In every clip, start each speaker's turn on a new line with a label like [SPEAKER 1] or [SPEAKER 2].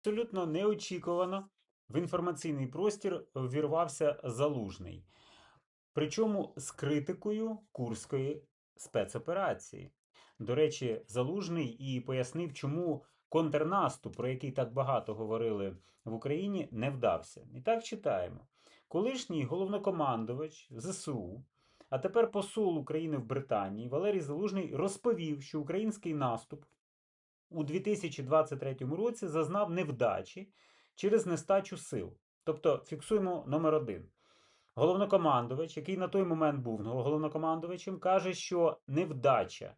[SPEAKER 1] Абсолютно неочікувано в інформаційний простір ввірвався Залужний. Причому з критикою Курської спецоперації. До речі, Залужний і пояснив, чому контрнаступ, про який так багато говорили в Україні, не вдався. І так читаємо. Колишній головнокомандувач ЗСУ, а тепер посол України в Британії Валерій Залужний розповів, що український наступ у 2023 році зазнав невдачі через нестачу сил. Тобто фіксуємо номер один. Головнокомандувач, який на той момент був головнокомандувачем, каже, що невдача.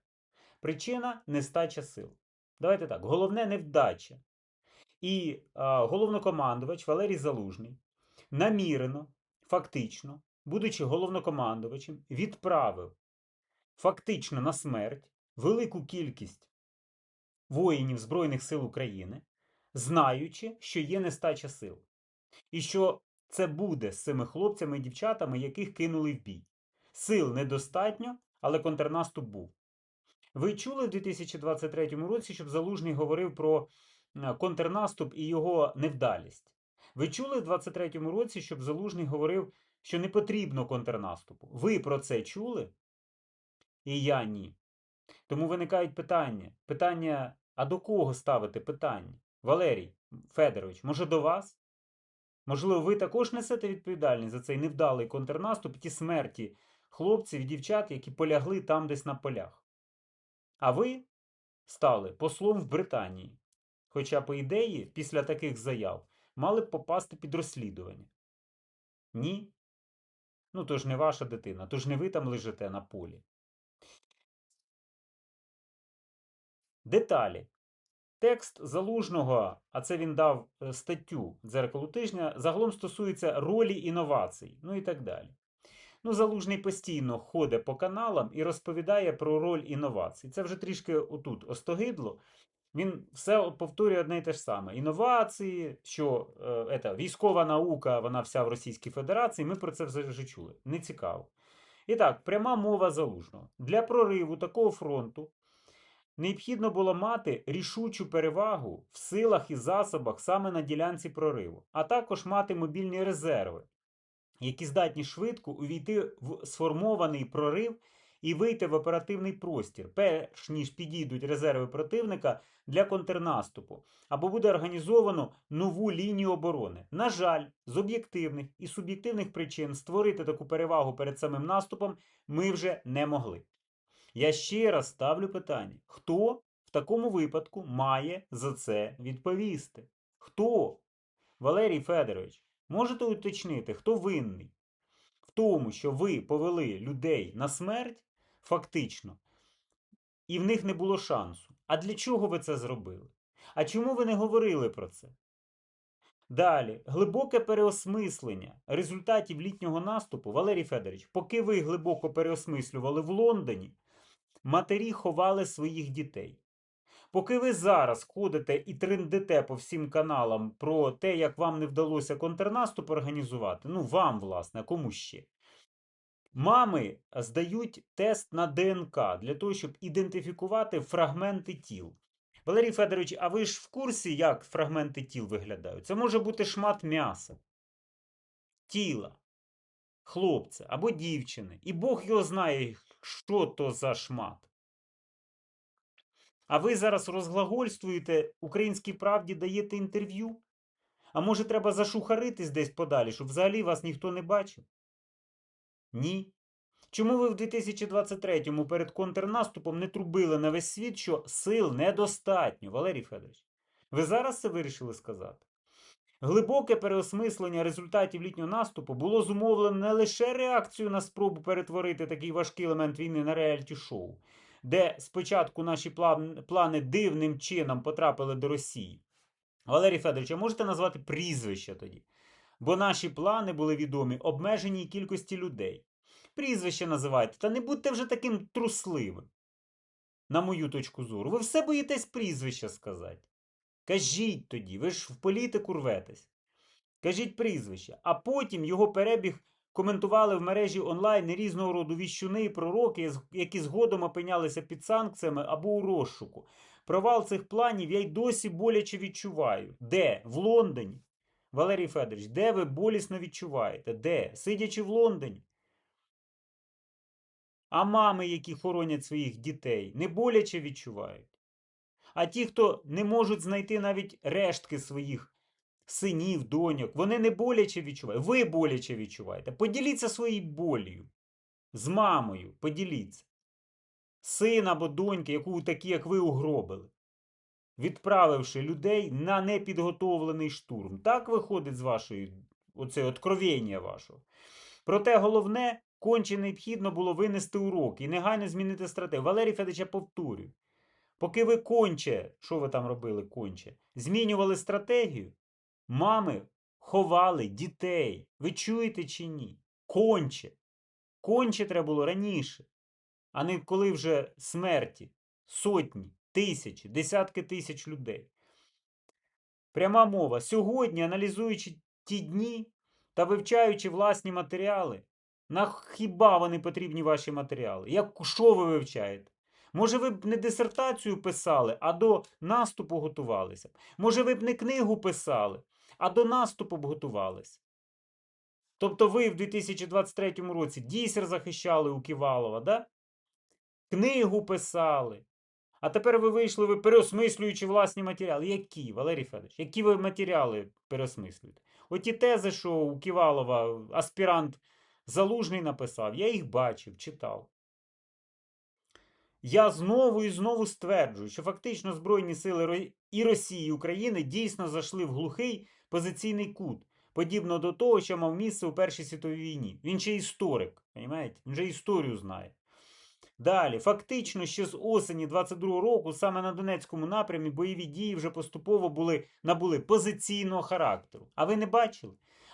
[SPEAKER 1] Причина нестача сил. Давайте так. Головне невдача. І а, головнокомандувач Валерій Залужний намірено, фактично, будучи головнокомандувачем, відправив фактично на смерть велику кількість воїнів Збройних сил України, знаючи, що є нестача сил. І що це буде з цими хлопцями і дівчатами, яких кинули в бій. Сил недостатньо, але контрнаступ був. Ви чули в 2023 році, щоб Залужний говорив про е, контрнаступ і його невдалість? Ви чули в 2023 році, щоб Залужний говорив, що не потрібно контрнаступу? Ви про це чули? І я ні. Тому виникають питання. Питання, а до кого ставити питання? Валерій Федорович, може до вас? Можливо, ви також несете відповідальність за цей невдалий контрнаступ і ті смерті хлопців і дівчат, які полягли там десь на полях. А ви стали послом в Британії. Хоча, по ідеї, після таких заяв мали б попасти під розслідування. Ні. Ну, то ж не ваша дитина, то ж не ви там лежите на полі. Деталі. Текст залужного, а це він дав е, статтю дзеркалу тижня, загалом стосується ролі інновацій, ну і так далі. Ну, Залужний постійно ходить по каналам і розповідає про роль інновацій. Це вже трішки отут остогидло. Він все повторює одне і те ж саме. Інновації, що е, ета, військова наука, вона вся в Російській Федерації. Ми про це вже чули. Не цікаво. І так, пряма мова залужного. Для прориву такого фронту необхідно було мати рішучу перевагу в силах і засобах саме на ділянці прориву, а також мати мобільні резерви, які здатні швидко увійти в сформований прорив і вийти в оперативний простір, перш ніж підійдуть резерви противника для контрнаступу, або буде організовано нову лінію оборони. На жаль, з об'єктивних і суб'єктивних причин створити таку перевагу перед самим наступом ми вже не могли. Я ще раз ставлю питання: хто в такому випадку має за це відповісти? Хто? Валерій Федорович, можете уточнити, хто винний в тому, що ви повели людей на смерть фактично, і в них не було шансу. А для чого ви це зробили? А чому ви не говорили про це? Далі, глибоке переосмислення результатів літнього наступу, Валерій Федорович, поки ви глибоко переосмислювали в Лондоні, матері ховали своїх дітей. Поки ви зараз ходите і триндите по всім каналам про те, як вам не вдалося контрнаступ організувати, ну вам, власне, а кому ще? Мами здають тест на ДНК для того, щоб ідентифікувати фрагменти тіл. Валерій Федорович, а ви ж в курсі, як фрагменти тіл виглядають? Це може бути шмат м'яса, тіла, хлопця або дівчини. І Бог його знає, що то за шмат. А ви зараз розглагольствуєте українській правді даєте інтерв'ю? А може, треба зашухаритись десь подалі, щоб взагалі вас ніхто не бачив? Ні. Чому ви в 2023-му перед контрнаступом не трубили на весь світ, що сил недостатньо, Валерій Федорович? Ви зараз це вирішили сказати? Глибоке переосмислення результатів літнього наступу було зумовлено не лише реакцією на спробу перетворити такий важкий елемент війни на реаліті шоу, де спочатку наші плани дивним чином потрапили до Росії. Валерій Федорович, а можете назвати прізвище тоді? Бо наші плани були відомі обмеженій кількості людей. Прізвище називайте, та не будьте вже таким трусливим. На мою точку зору, ви все боїтесь прізвища сказати. Кажіть тоді, ви ж в політику рветесь. Кажіть прізвище, а потім його перебіг коментували в мережі онлайн різного роду віщуни і пророки, які згодом опинялися під санкціями або у розшуку. Провал цих планів я й досі боляче відчуваю. Де? В Лондоні. Валерій Федорович, де ви болісно відчуваєте? Де? Сидячи в Лондоні. А мами, які хоронять своїх дітей, не боляче відчувають. А ті, хто не можуть знайти навіть рештки своїх синів, доньок, вони не боляче відчувають. Ви боляче відчуваєте. Поділіться своєю болію. З мамою, поділіться. Син або доньки, яку такі, як ви, угробили, відправивши людей на непідготовлений штурм. Так виходить з вашої оце откровення вашого. Проте головне, конче необхідно було винести урок і негайно змінити стратегію. Валерій Федорович, я повторюю. Поки ви конче, що ви там робили конче, змінювали стратегію, мами ховали дітей. Ви чуєте чи ні? Конче. Конче треба було раніше, а не коли вже смерті сотні, тисячі, десятки тисяч людей. Пряма мова. Сьогодні, аналізуючи ті дні та вивчаючи власні матеріали, на хіба вони потрібні ваші матеріали? Як що ви вивчаєте? Може, ви б не дисертацію писали, а до наступу готувалися? Може, ви б не книгу писали, а до наступу б готувалися? Тобто ви в 2023 році дійсер захищали у Ківалова, да? книгу писали. А тепер ви вийшли, ви переосмислюючи власні матеріали. Які, Валерій Федорович, які ви матеріали переосмислюєте? Оті тези, що у Ківалова аспірант Залужний написав, я їх бачив, читав. Я знову і знову стверджую, що фактично Збройні сили і Росії, і України дійсно зайшли в глухий позиційний кут, подібно до того, що мав місце у Першій світовій війні. Він ще історик, розумієте? Він же історію знає. Далі, фактично, ще з осені 22 року, саме на Донецькому напрямі, бойові дії вже поступово були, набули позиційного характеру. А ви не бачили?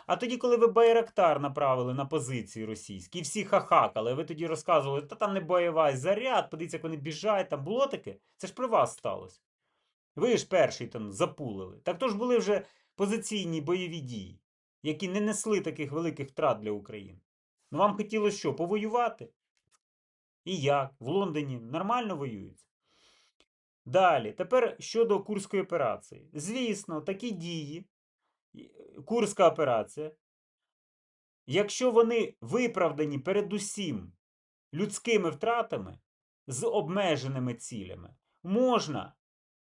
[SPEAKER 1] А тоді, коли ви Байрактар направили на позиції російські, і всі хахакали, ви тоді розказували, та там не бойова заряд, подивіться, як вони біжать, там було таке? Це ж при вас сталося. Ви ж перший там запулили. Так то ж були вже позиційні бойові дії, які не несли таких великих втрат для України. Ну вам хотілося що, повоювати? І як? В Лондоні нормально воюється? Далі, тепер щодо Курської операції. Звісно, такі дії, Курська операція, якщо вони виправдані передусім людськими втратами з обмеженими цілями, можна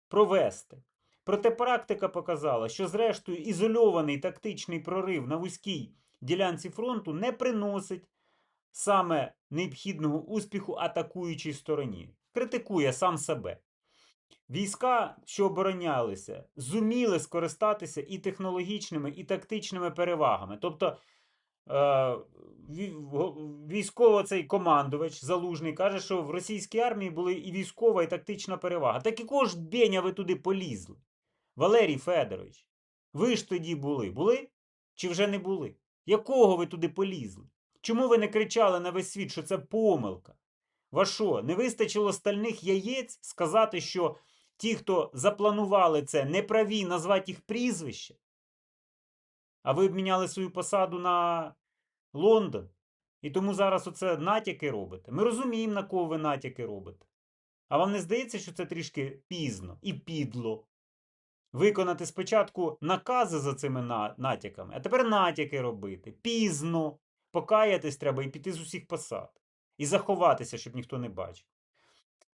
[SPEAKER 1] провести. Проте практика показала, що зрештою ізольований тактичний прорив на вузькій ділянці фронту не приносить саме необхідного успіху атакуючій стороні. Критикує сам себе. Війська, що оборонялися, зуміли скористатися і технологічними, і тактичними перевагами. Тобто е, ві- військово цей командувач залужний каже, що в російській армії були і військова, і тактична перевага. Так якого ж беня ви туди полізли? Валерій Федорович, ви ж тоді були? Були? Чи вже не були? Якого ви туди полізли? Чому ви не кричали на весь світ, що це помилка? Ва що, не вистачило стальних яєць сказати, що ті, хто запланували це, неправі назвати їх прізвище? А ви обміняли свою посаду на Лондон. І тому зараз оце натяки робите. Ми розуміємо, на кого ви натяки робите. А вам не здається, що це трішки пізно і підло? Виконати спочатку накази за цими натяками, а тепер натяки робити. Пізно. Покаятись треба і піти з усіх посад. І заховатися, щоб ніхто не бачив.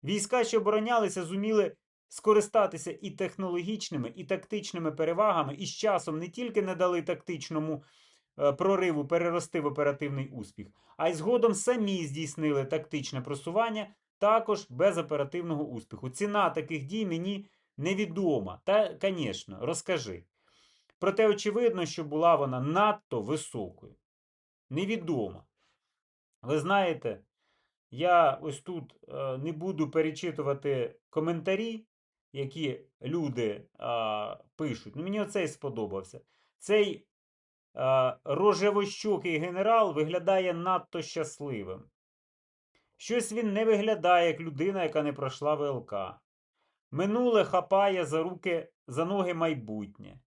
[SPEAKER 1] Війська, що оборонялися, зуміли скористатися і технологічними, і тактичними перевагами, і з часом не тільки не дали тактичному е, прориву перерости в оперативний успіх, а й згодом самі здійснили тактичне просування також без оперативного успіху. Ціна таких дій мені невідома. Та, звісно, розкажи. Проте очевидно, що була вона надто високою. Невідома. Ви знаєте, я ось тут е, не буду перечитувати коментарі, які люди а, пишуть. Ну, мені оцей сподобався. Цей а, рожевощокий генерал виглядає надто щасливим. Щось він не виглядає як людина, яка не пройшла ВЛК. Минуле хапає за руки, за ноги майбутнє.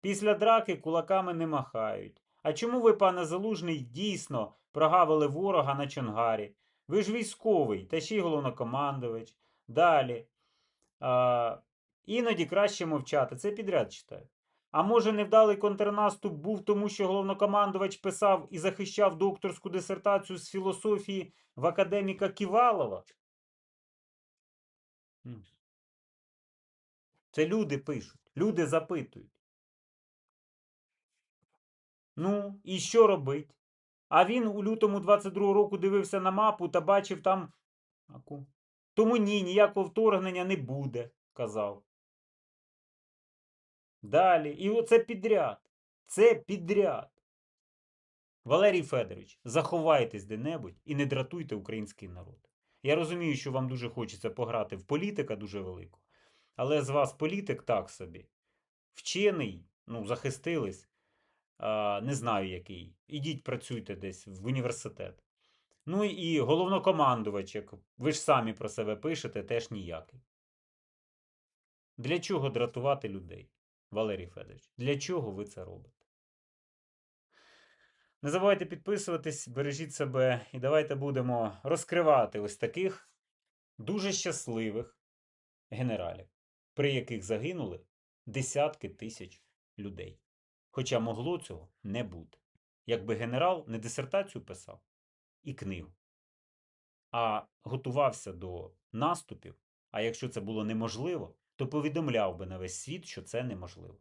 [SPEAKER 1] Після драки кулаками не махають. А чому ви, пане Залужний, дійсно прогавили ворога на Чонгарі? Ви ж військовий, та ще й головнокомандувач. Далі. А, іноді краще мовчати. Це підряд читаю. А може, невдалий контрнаступ був тому, що головнокомандувач писав і захищав докторську дисертацію з філософії в академіка Ківалова? Це люди пишуть, люди запитують. Ну, і що робить? А він у лютому 22 року дивився на мапу та бачив там. Тому ні, ніякого вторгнення не буде, казав. Далі. І оце підряд. Це підряд. Валерій Федорович, заховайтесь де-небудь і не дратуйте український народ. Я розумію, що вам дуже хочеться пограти в політика дуже велику, але з вас політик так собі. Вчений, ну, захистились, не знаю який. Ідіть працюйте десь в університет. Ну і головнокомандувач, як ви ж самі про себе пишете, теж ніякий. Для чого дратувати людей, Валерій Федорович? Для чого ви це робите? Не забувайте підписуватись, бережіть себе і давайте будемо розкривати ось таких дуже щасливих генералів, при яких загинули десятки тисяч людей. Хоча могло цього не бути. Якби генерал не дисертацію писав і книгу, а готувався до наступів, а якщо це було неможливо, то повідомляв би на весь світ, що це неможливо.